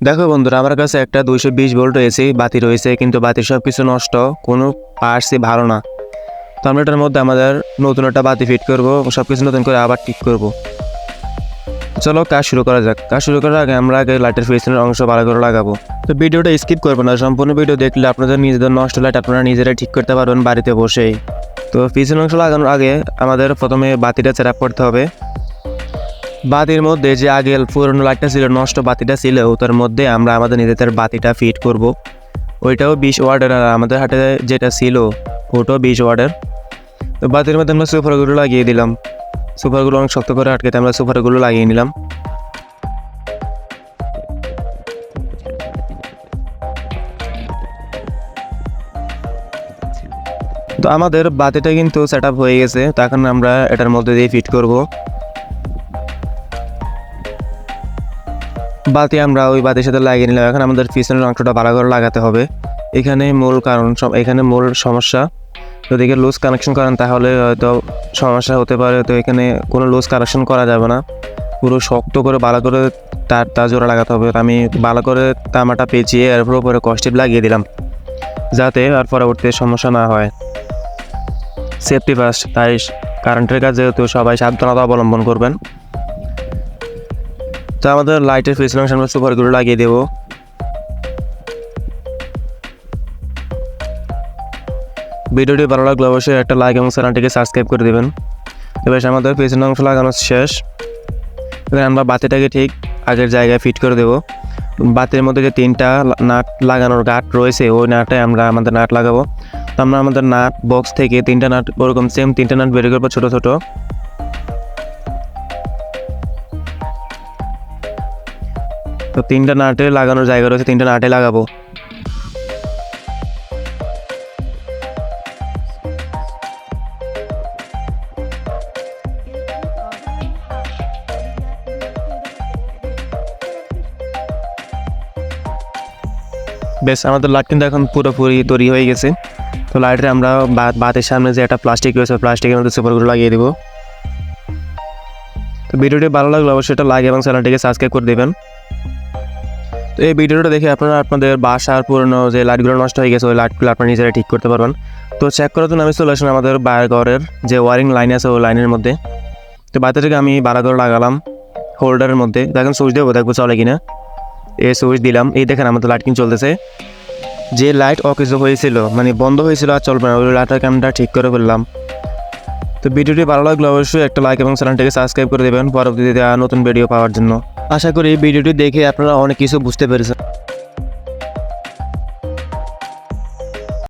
দেখো বন্ধুরা, আমার কাছে একটা দুইশো বিশ ভোল্ট এসি বাতি রয়েছে, কিন্তু বাতির সব কিছু নষ্ট, কোনো পার্টসই ভালো না। তো আমরা এটার মধ্যে আমাদের নতুন একটা বাতি ফিট করব সব কিছু নতুন করে আবার ঠিক করব। চলো, কাজ শুরু করা যাক। কাজ শুরু করার আগে আমরা আগে লাইটের ফেসিনের অংশ ভালো করে লাগাবো। তো ভিডিওটা স্কিপ করব না, সম্পূর্ণ ভিডিও দেখলে আপনাদের নিজেদের নষ্ট লাইট আপনারা নিজেরাই ঠিক করতে পারবেন বাড়িতে বসেই। তো ফিসের অংশ লাগানোর আগে আমাদের প্রথমে বাতিটা সেট করতে হবে। বাতির মধ্যে যে আগে পুরনো লাইটটা ছিল, নষ্ট বাতিটা ছিল, ওটার মধ্যে আমরা আমাদের নিজেদের বাতিটা ফিট করব। ওইটাও বিশ ওয়ার্ডের আর আমাদের হাটে যেটা ছিল, ওটাও বিশ ওয়ার্ডের তো বাতির মধ্যে আমরা সুপারগুলো লাগিয়ে দিলাম। সুপারগুলো অনেক শক্ত করে আটকেতে আমরা সুপারগুলো লাগিয়ে নিলাম। তো আমাদের বাতিটা কিন্তু সেট হয়ে গেছে, তো এখন আমরা এটার মধ্যে দিয়ে ফিট করব। বাতি আমরা ওই বাতির সাথে লাগিয়ে নিলাম। এখন আমাদের পিছনের অংশটা ভালো করে লাগাতে হবে। এখানে মূল কারণ এখানে মূল সমস্যা। যদি লুজ কানেকশন করেন তাহলে হয়তো সমস্যা হতে পারে। তো এখানে কোনো লুজ কানেকশন করা যাবে না। পুরো শক্ত করে ভালো করে তার তার জোড়া লাগাতে হবে। তো আমি ভালো করে তামাটা পেঁচিয়ে এরপর উপরে কস্টিপ লাগিয়ে দিলাম। যাতে আর পরবর্তী সমস্যা না হয়। সেফটি ফার্স্ট তাই কারেন্টের কাজে যেহেতু সবাই সাবধানতা অবলম্বন করবেন। তো আমাদের লাইটের অংশ আমরা সুপারগুলো লাগিয়ে দেবো। ভিডিওটি ভালো লাগলে অবশ্যই একটা লাইক এবং চ্যানেলটিকে সাবস্ক্রাইব করে দেবেন। এবার আমাদের পেছনের অংশ লাগানো শেষ। এবার আমরা বাতিটাকে ঠিক আগের জায়গায় ফিট করে দেবো। বাতির মধ্যে যে তিনটা নাট লাগানোর গাট রয়েছে, ওই নাটে আমরা আমাদের নাট লাগাবো। তো আমরা আমাদের নাট বক্স থেকে তিনটা নাট, ওরকম সেম তিনটা নাট বের করব ছোটো ছোটো। তো তিনটা নাটে লাগানোর জায়গা রয়েছে, তিনটা নাটে লাগাবো। বেশ, আমাদের লাইট কিন্তু এখন পুরোপুরি তৈরি হয়ে গেছে। তো লাইটে আমরা বাতের সামনে যে একটা প্লাস্টিক রয়েছে প্লাস্টিকের মধ্যে সুপারগুলো লাগিয়ে দেবো। তো ভিডিওটি ভালো লাগলে অবশ্যই এটা লাইক এবং চ্যানেলটিকে সাবস্ক্রাইব করে দেবেন। তো এই ভিডিওটা দেখে আপনারা আপনাদের বাসার পুরনো যে লাইটগুলো নষ্ট হয়ে গেছে, ওই লাইটগুলো আপনারা নিজেরা ঠিক করতে পারবেন। তো চেক করার জন্য আমি চলে আসলাম আমাদের বাইরের ঘরের যে ওয়ারিং লাইন আছে, ওই লাইনের মধ্যে। তো বাড়িতে থেকে আমি বাড়া করে লাগালাম হোল্ডারের মধ্যে। দেখেন সুইচ দেবো, দেখব চলে কিনা। এই সুইচ দিলাম। এই দেখেন আমাদের লাইট কিন্তু চলতেছে। যে লাইট অকেজ হয়েছিল মানে বন্ধ হয়েছিল আর চলবে না, ওই লাইটের ক্যামেরা ঠিক করে ফেললাম। তো ভিডিওটি ভালো লাগলে অবশ্যই একটা লাইক এবং চ্যানেলটিকে সাবস্ক্রাইব করে দেবেন। পরবর্তীতে নতুন ভিডিও পাওয়ার জন্য। আশা করি ভিডিওটি দেখে আপনারা অনেক কিছু বুঝতে পেরেছেন।